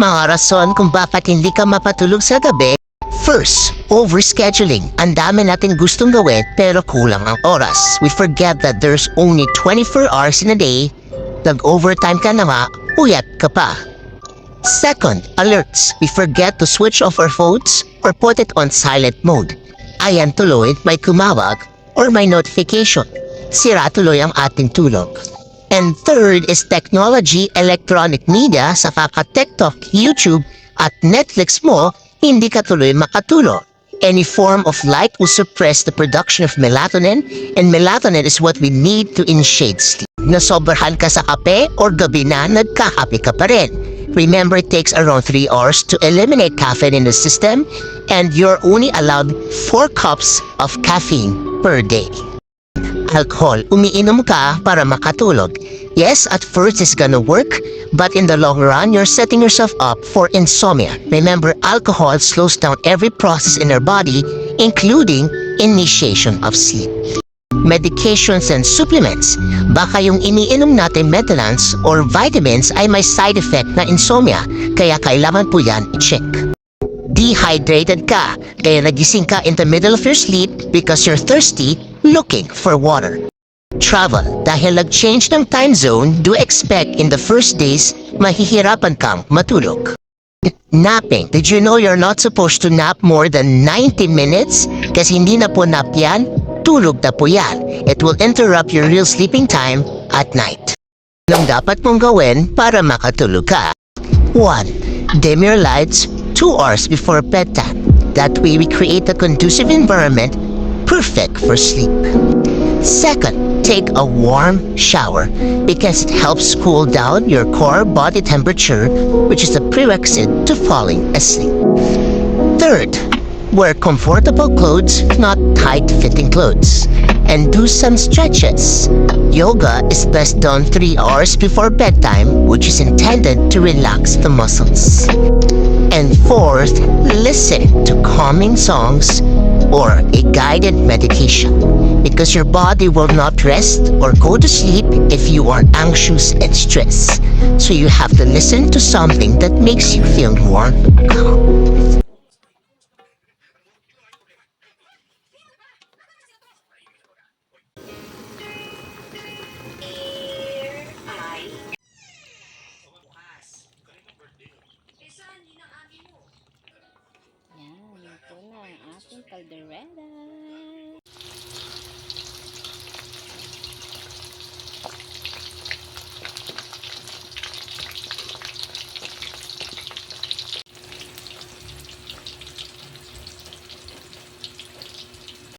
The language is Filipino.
Mga rason kung bakit hindi ka mapatulog sa gabi. First, overscheduling. Ang dami natin gustong gawin pero kulang ang oras. We forget that there's only 24 hours in a day. Nag-overtime ka na nga, uyat ka pa. Second, alerts. We forget to switch off our phones or put it on silent mode. Ayan tuloy, may kumawag or may notification. Sira tuloy ang ating tulog. And third is technology, electronic media sa kaka-TikTok, YouTube at Netflix mo, hindi ka tuloy makatulog. Any form of light will suppress the production of melatonin and melatonin is what we need to initiate sleep. Nasobrahan ka sa kape or gabi na nagkakape ka pa rin. Remember, it takes around 3 hours to eliminate caffeine in the system and you're only allowed 4 cups of caffeine per day. Alcohol, umiinom ka para makatulog. Yes, at first it's gonna work, but in the long run, you're setting yourself up for insomnia. Remember, alcohol slows down every process in our body, including initiation of sleep. Medications and supplements. Baka yung iniinom natin Metalans or vitamins ay may side effect na insomnia, kaya kailangan po yan i-check. Dehydrated ka, kaya nagising ka in the middle of your sleep because you're thirsty, looking for water. Travel, dahil nag-change ng time zone, do expect in the first days, mahihirapan kang matulog. Napping, did you know you're not supposed to nap more than 90 minutes? Kasi hindi na po nap yan, tulog na po yan. It will interrupt your real sleeping time at night. Anong dapat mong gawin para makatulog ka? 1. Dim your lights 2 hours before bedtime. That way we create a conducive environment perfect for sleep. Second, take a warm shower because it helps cool down your core body temperature, which is a prerequisite to falling asleep. Third, wear comfortable clothes, not tight-fitting clothes, and do some stretches. Yoga is best done 3 hours before bedtime, which is intended to relax the muscles. And fourth, listen to calming songs or a guided meditation because your body will not rest or go to sleep if you are anxious and stressed. So you have to listen to something that makes you feel more calm. Yan, ito